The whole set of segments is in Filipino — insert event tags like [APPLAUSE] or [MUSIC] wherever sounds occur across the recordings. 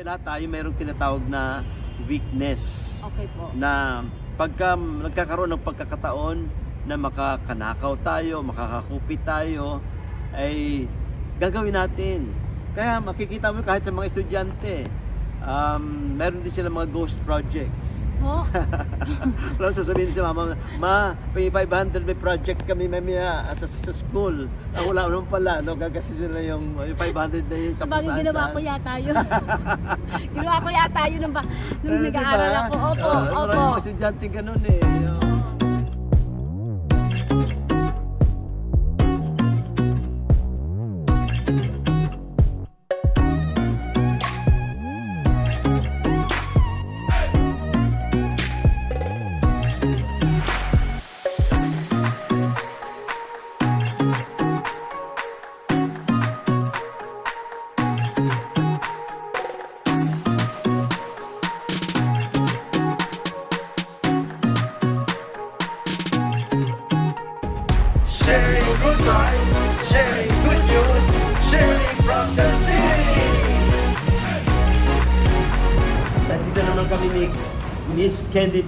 Tayo lahat tayo mayroong tinatawag na weakness Okay po. na pagka nagkakaroon ng pagkakataon na makakanakaw tayo, makakakupit tayo, ay gagawin natin. Kaya makikita mo kahit sa mga estudyante, um, meron din sila mga ghost projects. Ho? [LAUGHS] Alam, sasabihin sa mama, ma, may 500 may project kami mamaya sa, sa school. Ang wala naman pala, no, gagastos nila yung, yung 500 na yun sa kung ginawa saan-saan. ko yata yun. [LAUGHS] ginawa ko yata yun nung, nung Eh, nag-aaral ako. Opo, Ah, opo. Maraming estudyante ganun eh. Oo.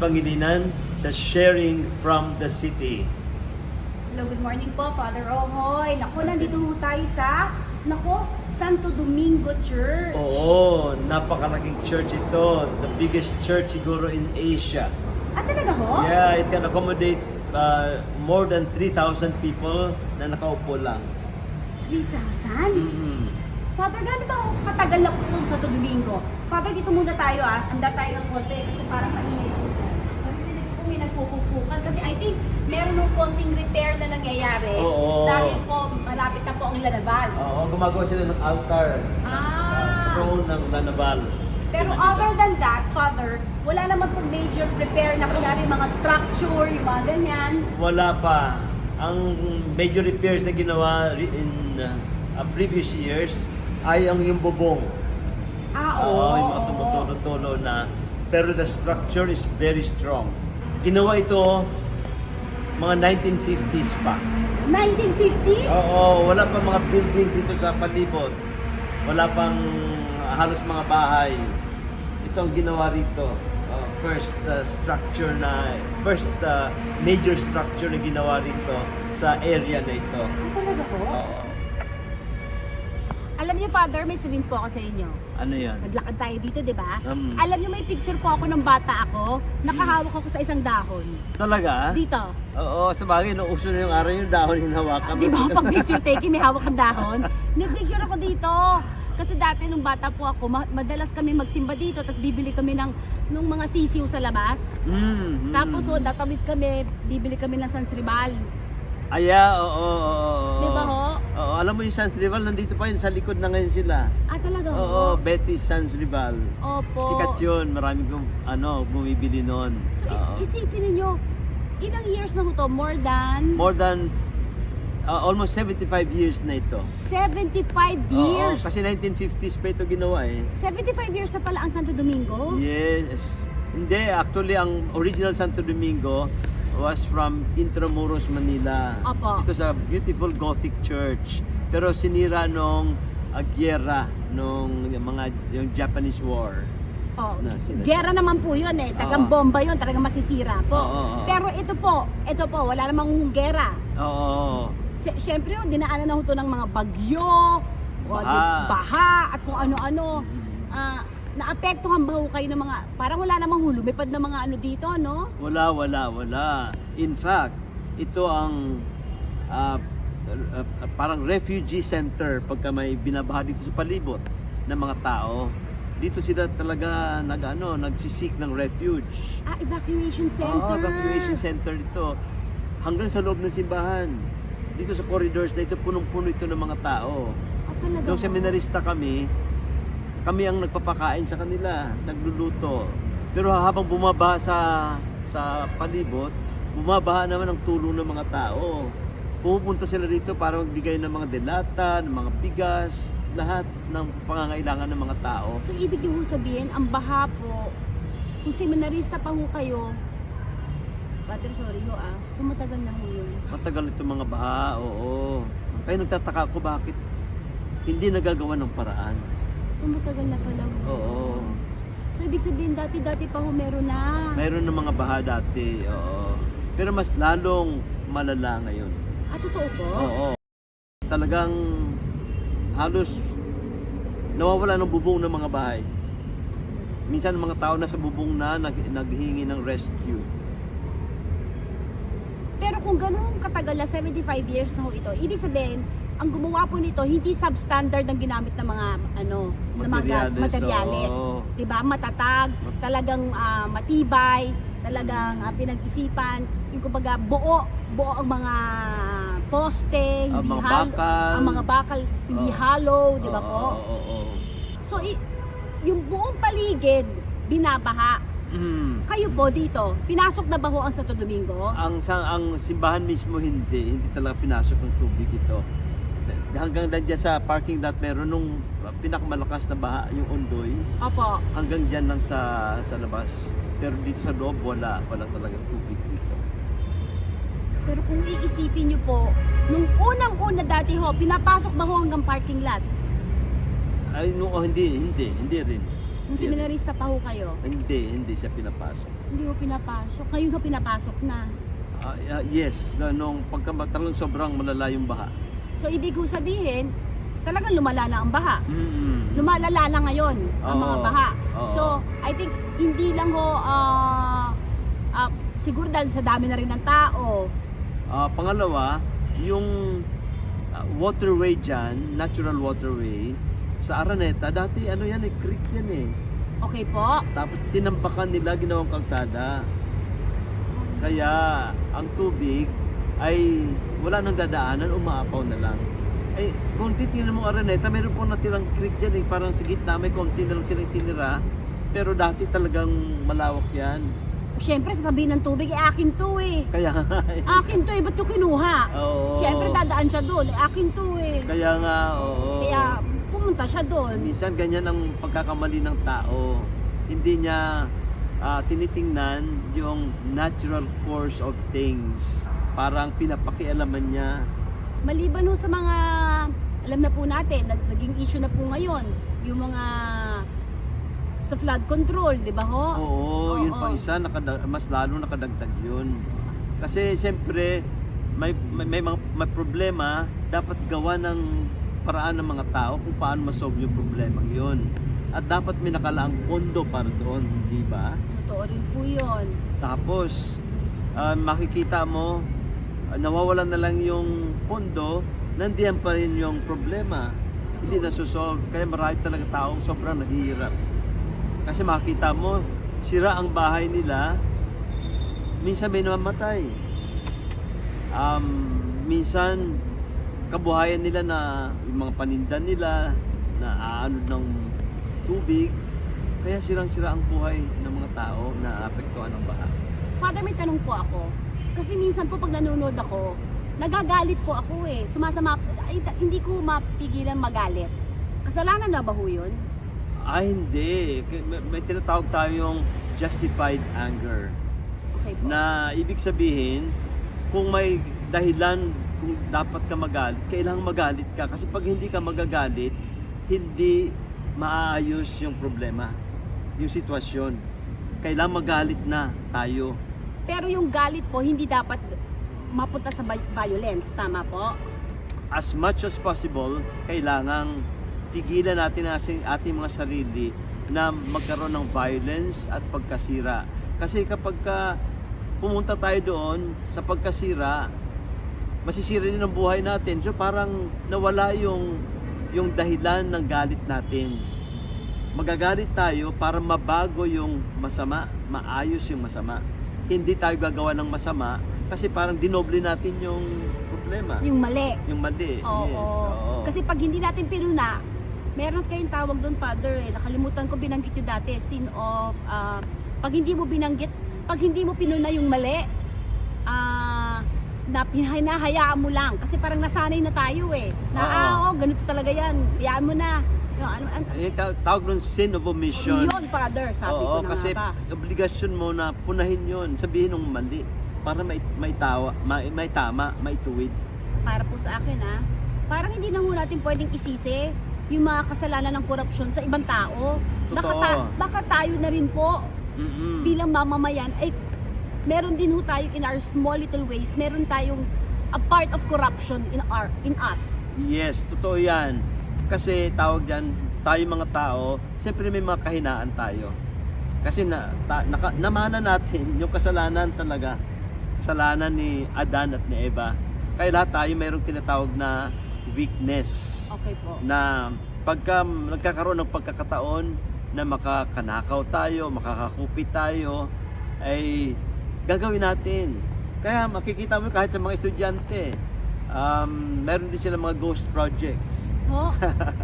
Pangilinan sa Sharing from the City. Hello, good morning po, Father Ohoy. Naku, nandito ho tayo sa, naku, Santo Domingo Church. Oo, napakalaking church ito. The biggest church siguro in Asia. Ah, talaga ho? Yeah, it can accommodate uh, more than 3,000 people na nakaupo lang. 3,000? Mm-mm. Father, gaano ba katagal na po itong Santo Domingo? Father, dito muna tayo ah. Handa tayo ng konti kasi parang mainit. Nagpupupukan kasi I think meron ng konting repair na nangyayari Oo. dahil po malapit na po ang Lanaval. Oo, gumagawa sila ng altar. Ah. Throne ng Lanaval. Pero other than that, Father, wala naman po major prepare na kunyari mga structure, yung mga ganyan. Wala pa. Ang major repairs na ginawa in uh, uh, previous years ay ang yung bubong. Ah, Oo, oo. yung mga oo. tumutulo-tulo na. Pero the structure is very strong. Ginawa ito mga 1950s pa. 1950s? Oo, wala pa mga buildings dito sa palibot. Wala pang halos mga bahay. Ito ang ginawa rito. Uh, first uh, structure na, first uh, major structure na ginawa rito sa area na ito. Ah, talaga po? Oo. Alam niyo, Father, may sabihin po ako sa inyo. Ano yan? Naglakad tayo dito, di ba? Um. Alam niyo, may picture po ako ng bata ako. Nakahawak ako sa isang dahon. Talaga? Dito. Oo, sa bagay, nung uso na yung araw yung dahon yung hawakan. Di ba? Pag picture [LAUGHS] taking, may hawak ang dahon. Nag-picture ako dito. Kasi dati nung bata po ako, ma- madalas kami magsimba dito, tapos bibili kami ng nung mga sisiw sa labas. Mm, mm. Tapos oh, datawid kami, bibili kami ng sansribal. Aya, oo, oo, oo. Di ba ho? Oo, alam mo yung Sans Rival, nandito pa yun, sa likod na ngayon sila. Ah, talaga? Oo, Betty Sans Rival. Opo. Sikat yun, maraming kong, ano, bumibili noon. So is- Oo. isipin ninyo, ilang years na ho to? More than More than uh, almost 75 years na ito. 75 Oo, years. kasi 1950s pa ito ginawa eh. 75 years na pala ang Santo Domingo? Yes. Hindi, actually ang original Santo Domingo was from Intramuros, Manila. Opo. Ito sa beautiful Gothic church. Pero sinira nung uh, gyera nung yung mga yung Japanese War. Oh, Na, gera naman po yun eh. Tagang Oo. bomba yun, talagang masisira po. Oo, oo. Pero ito po, ito po, wala namang gera. Oo. Si- Siyempre, oh, dinaanan na ho to ng mga bagyo, o, Baha. at kung ano-ano. Ah, naapektuhan ba ho kayo ng mga, parang wala namang hulumipad na mga ano dito, no? Wala, wala, wala. In fact, ito ang ah, ah, parang refugee center pagka may binabaha dito sa palibot ng mga tao. Dito sila talaga nag ano, nagsisik ng refuge. Ah, evacuation center. Oo, evacuation center dito. Hanggang sa loob ng simbahan. Dito sa corridors na ito, punong-puno ito ng mga tao. Ah, talaga Nung seminarista kami, kami ang nagpapakain sa kanila, nagluluto. Pero habang bumabaha sa sa palibot, bumabaha naman ang tulong ng mga tao. Pumupunta sila rito para magbigay ng mga delata, ng mga bigas, lahat ng pangangailangan ng mga tao. So, ibig niyo sabihin, ang baha po, kung seminarista pa ho kayo, Father, sorry ho ah. So, matagal na ho yun. Matagal itong mga baha, oo. Kaya nagtataka ako bakit hindi nagagawa ng paraan. So, matagal na pala. Oo. ibig sabihin dati-dati pa ho meron na. Mayroon ng mga baha dati, oo. Pero mas lalong malala ngayon. Ah, totoo po? Oo. Talagang halos nawawala ng bubong ng mga bahay. Minsan mga tao na sa bubong na nag, naghingi ng rescue. Pero kung ganun katagal na 75 years na ho ito, ibig sabihin, ang gumawa po nito hindi substandard ang ginamit ng mga ano, ng mga Materyales. 'Di ba? Matatag, talagang ah, matibay, talagang ah, pinag-isipan, yung kumbaga buo, buo ang mga poste, Ang hindi mga hal- bakal. ang mga bakal hindi Oo. hollow, 'di ba Oo, po? Oo, oo, oo. So i- yung buong paligid binabaha. Mm. Kayo po dito, pinasok na ba ho ang Santo Domingo? Ang ang simbahan mismo hindi, hindi talaga pinasok ng tubig ito. [LAUGHS] Hanggang nandiyan sa parking lot meron nung pinakamalakas na baha yung Ondoy Opo. hanggang diyan lang sa sa labas. Pero dito sa loob wala, wala talaga tubig dito. Pero kung iisipin nyo po, nung unang-una dati ho, pinapasok ba ho hanggang parking lot? Ay no, oh, hindi, hindi, hindi rin. Nung Hindi seminarista pa ho kayo, Hindi, hindi siya pinapasok. hindi ho pinapasok. Ngayon ho pinapasok na. Ah, ah, yes, uh, nung pagka talagang sobrang malala yung baha. So ibig ho sabihin, talagang lumala na ang baha. Mm. Lumalala na ngayon ang mga Oo. baha. Oo. So I think hindi lang ho, ah, ah, siguro dahil sa dami na rin ng tao, Ah, pangalawa, yung ah, waterway dyan, natural waterway, sa Araneta, dati ano yan eh, creek yan eh. okay po? Tapos tinampakan nila, ginawang kalsada. Kaya ang tubig ay wala nang dadaanan, umaapaw na lang. Eh, kung titignan mo Araneta, meron po natirang creek dyan eh. Parang sa gitna, may konti na lang silang tinira. Pero dati talagang malawak yan. Siyempre sasabihin ng tubig, eh akin to eh. Kaya nga eh. Akin to eh, ba't yung kinuha? Oo. Siyempre dadaan siya doon, eh akin to eh. Kaya nga, oo. Kaya pumunta siya doon. Minsan ganyan ang pagkakamali ng tao. Hindi niya ah, tinitingnan yung natural course of things. Parang pinapakialaman niya. Maliban ho sa mga, alam na po natin, nag- naging issue na po ngayon, yung mga sa flood control, di ba ho? Oo, yun Oo. pang isa, nakada- mas lalo nakadagdag yun. Kasi siyempre, may, may, may, mga, may problema, dapat gawa ng paraan ng mga tao kung paano masolve yung problema yun. At dapat may nakalaang pondo para doon, di ba? Totoo rin po yun. Tapos, ah, makikita mo, nawawalan na lang yung pondo, nandiyan pa rin yung problema. Hindi na susolve. Kaya marami talaga taong sobrang naghihirap. Kasi makita mo, sira ang bahay nila, minsan may namamatay. Um, minsan, kabuhayan nila na yung mga paninda nila, na aanod ng tubig, kaya sirang-sira ang buhay ng mga tao na apektuhan ng baha. Father, may tanong po ako. Kasi minsan po pag nanonood ako, nagagalit po ako eh. Sumasama, ay, hindi ko mapigilan magalit. Kasalanan na ba ho yun? Ah, hindi. May, may tinatawag tayong justified anger. Okay po. Na ibig sabihin, kung may dahilan kung dapat ka magalit, kailangang magalit ka. Kasi pag hindi ka magagalit, hindi maayos yung problema, yung sitwasyon. Kailangan magalit na tayo. Pero yung galit po, hindi dapat mapunta sa vi- violence. Tama po? As much as possible, kailangang pigilan natin ang ating mga sarili na magkaroon ng violence at pagkasira. Kasi kapag ka pumunta tayo doon sa pagkasira, masisira din ang buhay natin. So parang nawala yung yung dahilan ng galit natin. Magagalit tayo para mabago yung masama, maayos yung masama. Hindi tayo gagawa ng masama kasi parang dinoble natin yung problema. Yung mali. Yung mali. Oo. yes. Oo. Kasi pag hindi natin pinuna, meron kayong tawag doon, Father, eh. Nakalimutan ko, binanggit nyo dati, sin of, ah, pag hindi mo binanggit, pag hindi mo pinuna yung mali, ah, na hinahayaan mo lang. Kasi parang nasanay na tayo eh. Na, Oo. ah, oh, ganito talaga yan. Hayaan mo na. Ano, ano, Yung ta- tawag nun sin of omission. yun, Father, sabi Oo, ko na kasi nga ba. obligasyon mo na punahin yon sabihin ng mali para may, may, tawa, may, may tama, may tuwid. Para po sa akin, ah, parang hindi na ho natin pwedeng isisi yung mga kasalanan ng korupsyon sa ibang tao. Baka, ta- baka tayo na rin po Mm-mm. bilang mamamayan ay meron din ho tayo in our small little ways, meron tayong a part of corruption in our in us. Yes, totoo yan. Kasi tawag dyan, tayo mga tao, siyempre may mga kahinaan tayo. Kasi na, ta, naka, namana natin yung kasalanan talaga. Kasalanan ni Adan at ni Eva. Kaya lahat tayo mayroong tinatawag na weakness. Okay po. Na pagka nagkakaroon ng pagkakataon na makakanakaw tayo, makakakupit tayo, ay gagawin natin. Kaya makikita mo kahit sa mga estudyante, um, meron din sila mga ghost projects. Ho?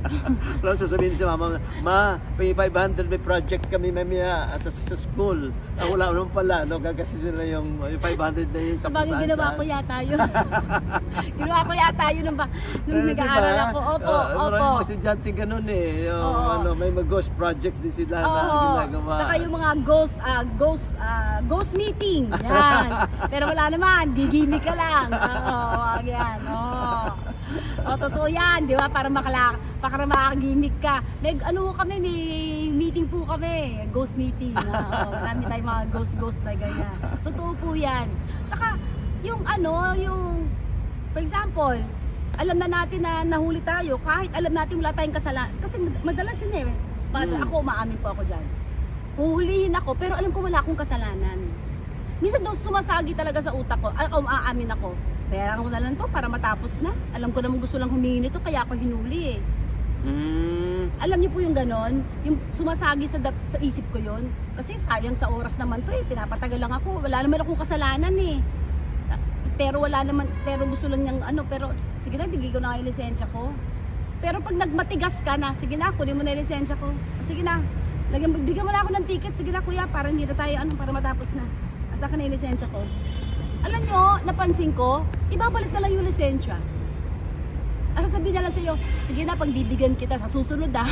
[LAUGHS] Alam, sasabihin sa mama, ma, may 500 may project kami mamaya sa, sa school. Ang wala naman pala, no, gagastos nila yung, yung 500 na yun sa Sabagay kung ginawa ko yata yun. [LAUGHS] ginawa ko yata yun nung, ba, nung Eh, nag-aaral diba? ako. Opo, Oh, opo. Maraming mga estudyante ganun eh. Yung, Oo. ano, may mga ghost projects din sila na ginagawa. Saka yung mga ghost ah, ghost ah, ghost meeting. Yan. [LAUGHS] Pero wala naman, gigimik ka lang. Oo, yan. Oo. O, totoo yan, di ba? Para makala, para makakagimik ka. May, ano kami, may meeting po kami. Ghost meeting. Oo, marami tayong mga ghost-ghost na ganyan. Totoo po yan. Saka, yung ano, yung, for example, alam na natin na nahuli tayo kahit alam natin wala tayong kasalanan. Kasi mad- madalas yun eh. Mad- Hmm. Ako, umaamin po ako dyan. Huhulihin ako, pero alam ko wala akong kasalanan. Minsan daw sumasagi talaga sa utak ko. Ako, umaamin ako. Bayaran ko na lang to para matapos na. Alam ko naman gusto lang humingi nito, kaya ako hinuli eh. Mm, Alam niyo po yung ganon? Yung sumasagi sa, dap- sa isip ko yon Kasi sayang sa oras naman to eh. Pinapatagal lang ako. Wala naman akong kasalanan eh. Pero wala naman, pero gusto lang niyang ano, pero sige na, bigay ko na yung lisensya ko. Pero pag nagmatigas ka na, sige na, kunin mo na yung lisensya ko. Sige na, lagyan, bigyan mo na ako ng ticket. Sige na kuya, para hindi na tayo ano, para matapos na. Asa ka na yung lisensya ko. Alam nyo, napansin ko, ibabalik na lang yung lisensya. Ang sasabihin na lang sa'yo, sige na, pagbibigyan kita sa susunod ah. [LAUGHS]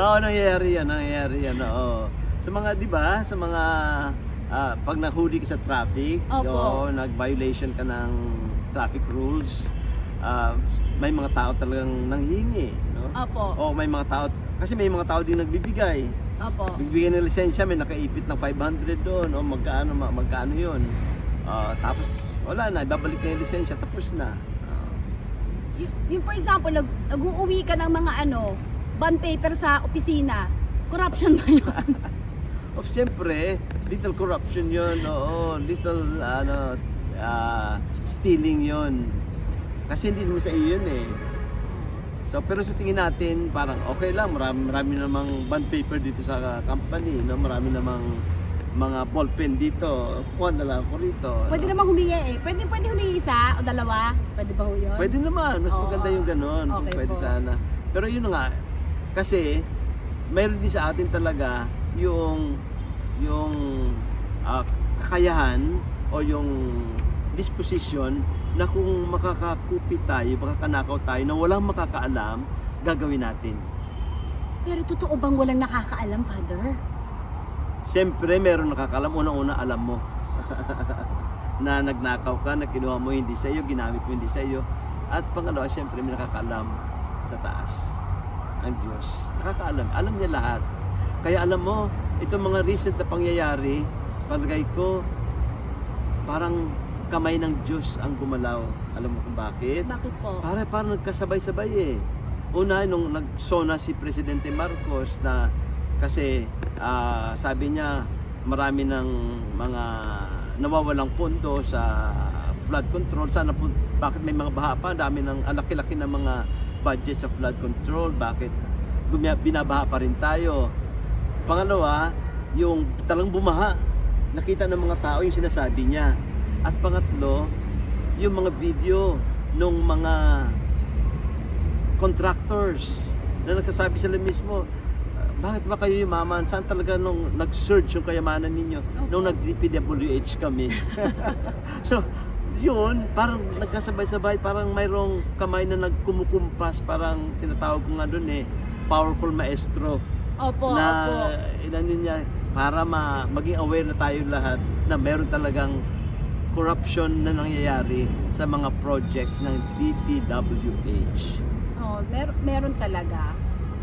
Oo, nangyayari yan, nangyayari yan, oo. Sa mga, di ba, sa mga, ah, pag nahuli ka sa traffic, Opo. oo, nag-violation ka ng traffic rules, ah, may mga tao talagang nanghingi, no? Opo, O may mga tao, kasi may mga tao din nagbibigay. Opo. Bibigyan ng lisensya, may nakaipit ng 500 doon, o magkaano, ma- magkaano yun. Ah, tapos, wala na, ibabalik na yung lisensya, tapos na. Ah. Y- yung for example, nag, nag-uuwi ka ng mga ano, bond paper sa opisina, corruption ba yun? [LAUGHS] Of siyempre, little corruption yun, oo, little ano, ah, stealing yun. Kasi hindi naman sa iyo yun eh. So, pero sa tingin natin, parang okay lang, marami, marami namang bond paper dito sa company, no? marami namang mga ballpen dito, kuha na lang ako rito. pwede no? namang humingi eh. Pwede, pwede humingi isa o dalawa? Pwede ba ho yun? Pwede naman, mas Oo. maganda yung ganun, Okay pwede po. sana. Pero yun nga, kasi mayroon din sa atin talaga yung yung ah, kakayahan o yung disposition na kung makakakupit tayo, makakanakaw tayo na walang makakaalam, gagawin natin. Pero totoo bang walang nakakaalam, Father? Siyempre, meron nakakalam. Una-una, alam mo. [LAUGHS] na nagnakaw ka, na kinuha mo hindi sa iyo, ginamit mo hindi sa iyo. At pangalawa, siyempre, may nakakaalam sa taas. Ang Diyos. Nakakaalam. Alam niya lahat. Kaya alam mo, itong mga recent na pangyayari, palagay ko, parang kamay ng Diyos ang gumalaw. Alam mo kung bakit? Bakit po? Para parang nagkasabay-sabay eh. Una, nung nagsona si Presidente Marcos na kasi ah, sabi niya marami ng mga nawawalang pondo sa flood control. Sana po, bakit may mga baha pa? Dami ng ang laki-laki ng mga budget sa flood control. Bakit binabaha pa rin tayo? Pangalawa, yung talang bumaha. Nakita ng mga tao yung sinasabi niya. At pangatlo, yung mga video nung mga contractors na nagsasabi sila mismo, "Ah, bakit ba kayo yumaman? Saan talaga nung nag-surge yung kayamanan ninyo? Nung nag-DPWH kami. [LAUGHS] so, yun, parang nagkasabay-sabay, parang mayroong kamay na nagkumukumpas, parang tinatawag ko nga doon eh, powerful maestro Opo, na opo. inano niya para ma, maging aware na tayo lahat na meron talagang corruption na nangyayari sa mga projects ng DPWH. Oh, mer- meron talaga.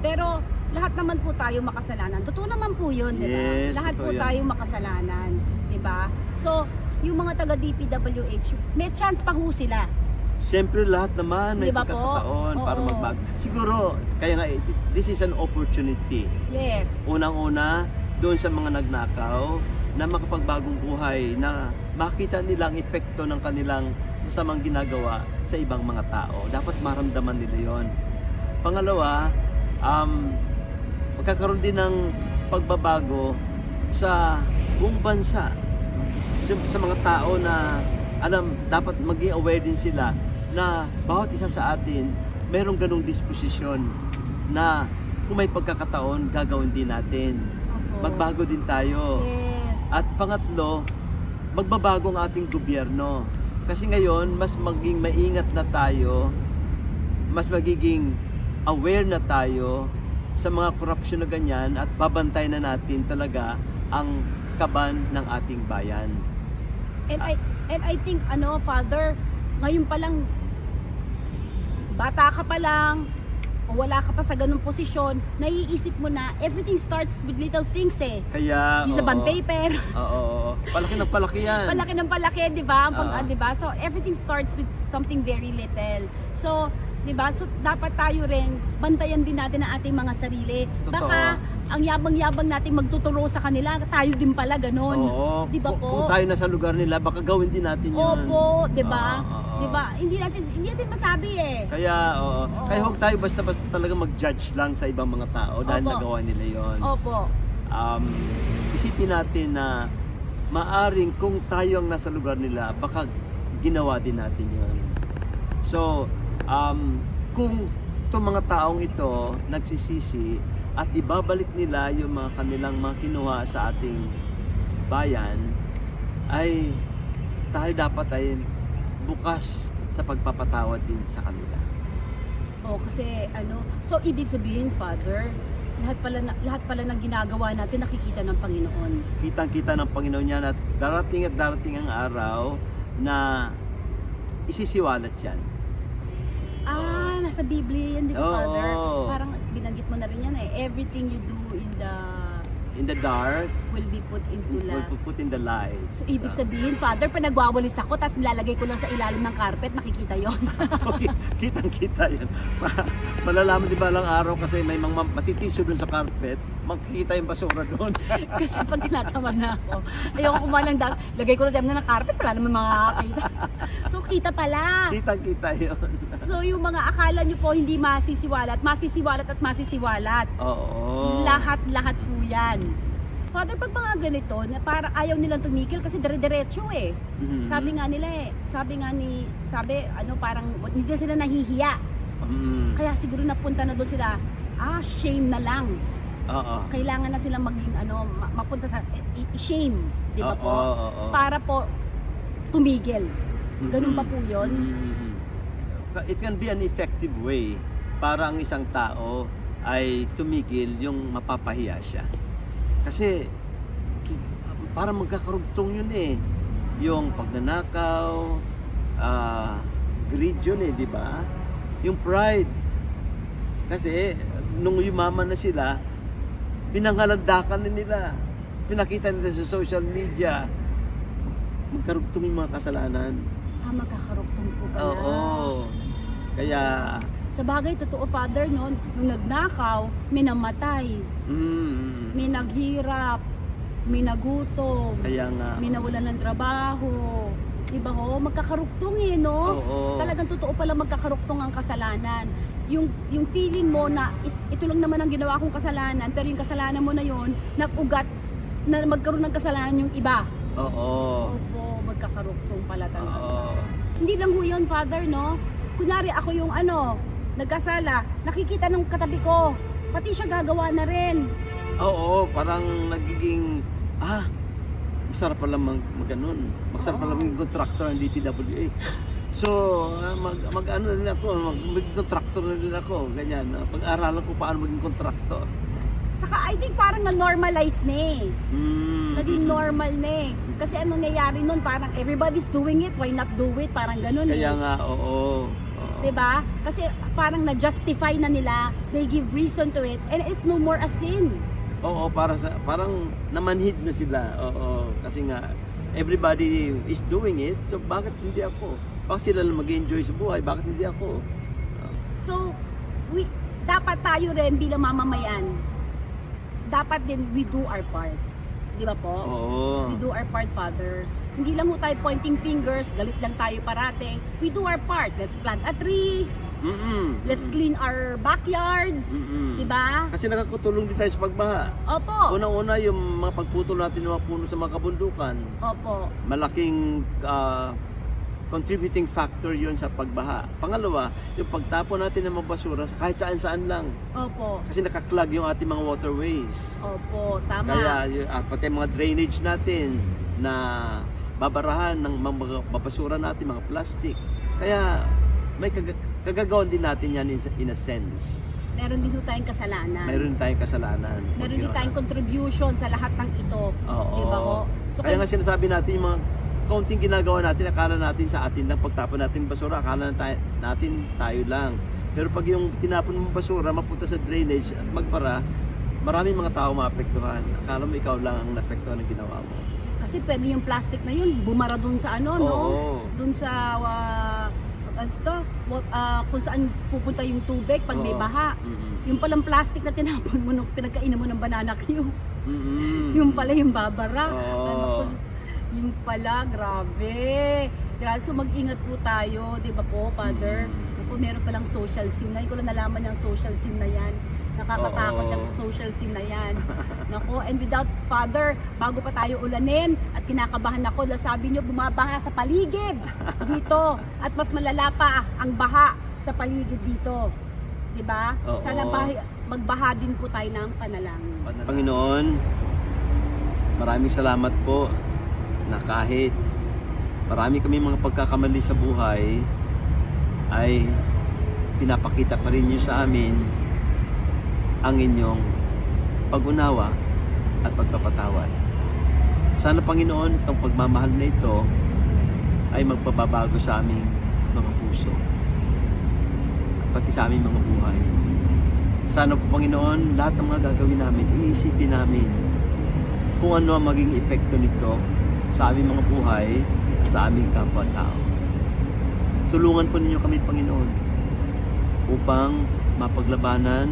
Pero lahat naman po tayo makasalanan. Totoo naman po 'yun, 'di ba? Yes, lahat po yan. tayo makasalanan, 'di ba? So, yung mga taga DPWH, may chance pa ho sila. Siyempre lahat naman may Di ba po? pagkakataon para Oo. magbago. Siguro, kaya nga, eh, this is an opportunity. Yes. Unang-una, doon sa mga nagnakaw na makapagbagong buhay na makita nila ang epekto ng kanilang masamang ginagawa sa ibang mga tao. Dapat maramdaman nila yon. Pangalawa, um, magkakaroon din ng pagbabago sa buong bansa. Sa, sa mga tao na alam, dapat maging aware din sila na bawat isa sa atin merong ganong disposisyon na kung may pagkakataon, gagawin din natin. Opo. Magbago din tayo. Yes. At pangatlo, magbabago ang ating gobyerno. Kasi ngayon, mas maging maingat na tayo, mas magiging aware na tayo sa mga korupsyon na ganyan at babantay na natin talaga ang kaban ng ating bayan. And I and I think ano, Father, ngayon pa lang bata ka pa lang o wala ka pa sa ganung posisyon, naiisip mo na everything starts with little things eh. Kaya, Yung sa oo. bond paper, [LAUGHS] Oo, oo, oo. palaki ng palaki yan. palaki ng palaki, 'di ba? Ang pang- Oo. 'di ba? So everything starts with something very little. So, 'di ba? So dapat tayo rin bantayan din natin ang ating mga sarili. Totoo. Baka ang yabang-yabang natin magtuturo sa kanila, tayo din pala ganun. Oo. 'Di ba Kung- po? Kung tayo nasa lugar nila, baka gawin din natin yun. Opo, 'di ba? Oo, oo. 'Di ba? Hindi natin hindi natin masabi eh. Kaya, oo. Oo. Kaya huwag tayo basta-basta talaga mag-judge lang sa ibang mga tao dahil Opo. nagawa nila yon. Opo. Um, isipin natin na maaring kung tayo ang nasa lugar nila, baka ginawa din natin yon. So, um, kung itong mga taong ito nagsisisi at ibabalik nila yung mga kanilang mga kinuha sa ating bayan, ay tayo dapat ay bukas sa pagpapatawad din sa kanila. Oh, kasi ano, so ibig sabihin, Father, lahat pala na, lahat pala ng ginagawa natin nakikita ng Panginoon. Kitang-kita ng Panginoon yan at darating at darating ang araw na isisiwalat yan. Ah, nasa Biblia yan, di ba, Oo. Father? Parang binanggit mo na rin yan eh. Everything you do in the In the dark, will be put into we will put in the light. So, ibig sabihin, Father, pag nagwawalis ako, tapos nilalagay ko lang sa ilalim ng carpet, nakikita yon. [LAUGHS] Kitang-kita yan. Ma- Malalaman di ba lang araw kasi may mga matitiso dun sa carpet, makikita yung basura doon. [LAUGHS] Kasi pag tinatamad na ako, ayoko kumalang dahil lagay ko lang ng carpet, wala naman makakakita. So, kita pala. Kitang-kita yun. So, yung mga akala nyo po hindi masisiwalat, masisiwalat at masisiwalat. Oo. Lahat-lahat po yan. Father, pag mga ganito, na parang ayaw nilang tumigil kasi dire-diretso eh. Mhm. Sabi nga nila eh, sabi nga ni, sabi, ano, parang hindi sila nahihiya. Mm. Kaya siguro napunta na doon sila, ah, shame na lang. Oo. Kailangan na silang maging, ano, ma- mapunta sa, shame, di ba po? oo. Para po tumigil. Ganun Mhm. ba po yun? Mhm. It can be an effective way para ang isang tao ay tumigil yung mapapahiya siya. Kasi para magkakarugtong yun eh. Yung pagnanakaw, ah, greed yun eh, di ba? Yung pride. Kasi nung yumaman na sila, pinangalandakan na nila. Pinakita nila sa social media. Magkarugtong yung mga kasalanan. Ah, magkakarugtong po pala. Oo. Kaya, Sa bagay, totoo, Father, no, nung nagnakaw, may namatay, mm, may naghirap, may nagutom, kaya nga. may nawalan ng trabaho. Diba ho? Magkakarugtong eh, no? Oo. Talagang totoo pala magkakarugtong ang kasalanan. Yung, yung feeling mo na is- ito lang naman ang ginawa kong kasalanan, pero yung kasalanan mo na yon nag-ugat na magkaroon ng kasalanan yung iba. Oo. Opo, magkakarugtong pala talaga. Oo. Hindi lang ho yun, Father, no? Kunwari ako yung ano, nagkasala, nakikita ng katabi ko, pati siya gagawa na rin. Oo, parang nagiging, ah, masarap pala mag, mag ganun. Masarap pala maging contractor ng DPWA. So, ah, mag, mag ano rin ako, mag, maging contractor na rin ako, ganyan. Ah, Pag-aralan ko paano maging contractor. Saka I think parang na-normalize na eh. Mm. Naging normal na eh. Kasi anong nangyayari nun, parang everybody's doing it, why not do it? Parang ganun Kaya eh. nga, oo. 'Di ba? Kasi parang na-justify na nila, they give reason to it and it's no more a sin. Oo, para sa parang namanhid na sila. Oo, kasi nga everybody is doing it. So bakit hindi ako? Bakit sila lang mag-enjoy sa buhay? Bakit hindi ako? So, we dapat tayo rin bilang mamamayan, dapat din we do our part. 'Di ba po? Oo. We do our part, Father. Hindi lang ho tayo pointing fingers, galit lang tayo parating. We do our part. Let's plant a tree, Mm-mm. let's clean our backyards, Mm-mm. 'di ba? Kasi nakakutulong din tayo sa pagbaha. Opo. Unang-una yung mga pagputol natin ng mga puno sa mga kabundukan, Opo. malaking ah, contributing factor yon sa pagbaha. Pangalawa, yung pagtapon natin ng mga basura sa kahit saan-saan lang. Opo. Kasi nakaklag yung ating mga waterways. Opo, tama. Kaya y- at pati mga drainage natin na babarahan ng mga babasura natin, mga plastic. Kaya may kag- kagagawan din natin yan in, in a sense. Meron din tayong kasalanan. Mayroon tayong kasalanan. Meron din tayong contribution sa lahat ng ito. Oo. Di ba ho? So, Kaya nga sinasabi natin yung mga kaunting ginagawa natin, akala natin sa atin lang pagtapon natin basura, akala na tayo, natin tayo lang. Pero pag yung tinapon mo basura, mapunta sa drainage at magbara, maraming mga tao maapektuhan. Akala mo ikaw lang ang naapektuhan ng ginawa mo. Kasi pwede yung plastic na yun, bumara dun sa ano, no? Oo. Dun sa, uh, to, what, ah, kung saan pupunta yung tubig pag may Oo. baha. Mm-mm. Yung palang plastic na tinapon mo nung pinagkainan mo ng banana [LAUGHS] cue. Mm-mm. Yung pala yung babara. Oo. Ano yung pala, grabe. Grabe, so mag-ingat po tayo, di ba po, Father? Mm. Ako, meron palang social sin. Ngayon ko lang nalaman yung social sin na yan. Nakakatakot yung social sin na yan. [LAUGHS] Nako, and without Father, bago pa tayo ulanin at kinakabahan ako, dahil sabi nyo, bumabaha sa paligid [LAUGHS] dito. At mas malala pa ang baha sa paligid dito. Di ba? Oo. Sana bahi- magbaha din po tayo ng panalangin. Panginoon, maraming salamat po na kahit marami kami mga pagkakamali sa buhay, ay pinapakita pa rin niyo sa amin ang inyong pag-unawa at pagpapatawad. Sana Panginoon, itong pagmamahal na ito ay magpababago sa aming mga puso at pati sa aming mga buhay. Sana po Panginoon, lahat ng mga gagawin namin, iisipin namin kung ano ang maging epekto nito sa aming mga buhay at sa aming kapwa-tao. Tulungan po ninyo kami, Panginoon, upang mapaglabanan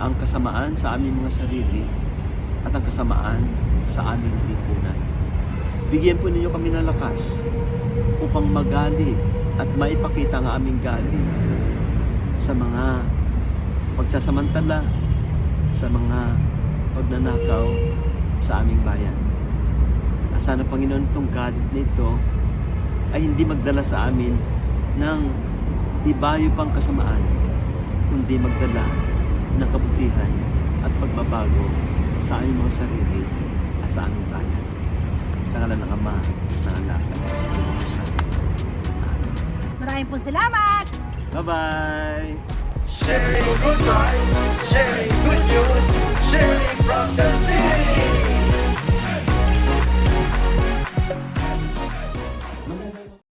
ang kasamaan sa aming mga sarili at ang kasamaan sa aming lipunan. Bigyan po ninyo kami ng lakas upang magali at maipakita ang aming galing sa mga pagsasamantala sa mga pagnanakaw sa aming bayan. At sana Panginoon itong galit nito ay hindi magdala sa amin ng ibayo pang kasamaan, kundi magdala ng kabutihan at pagbabago sa aming mga sarili at sa aming bayan. Sa ngalan ng Ama, ng Anak, ng Espiritu Santo. Maraming po salamat! Bye-bye! Sharing good vibes, sharing good news, sharing from the city.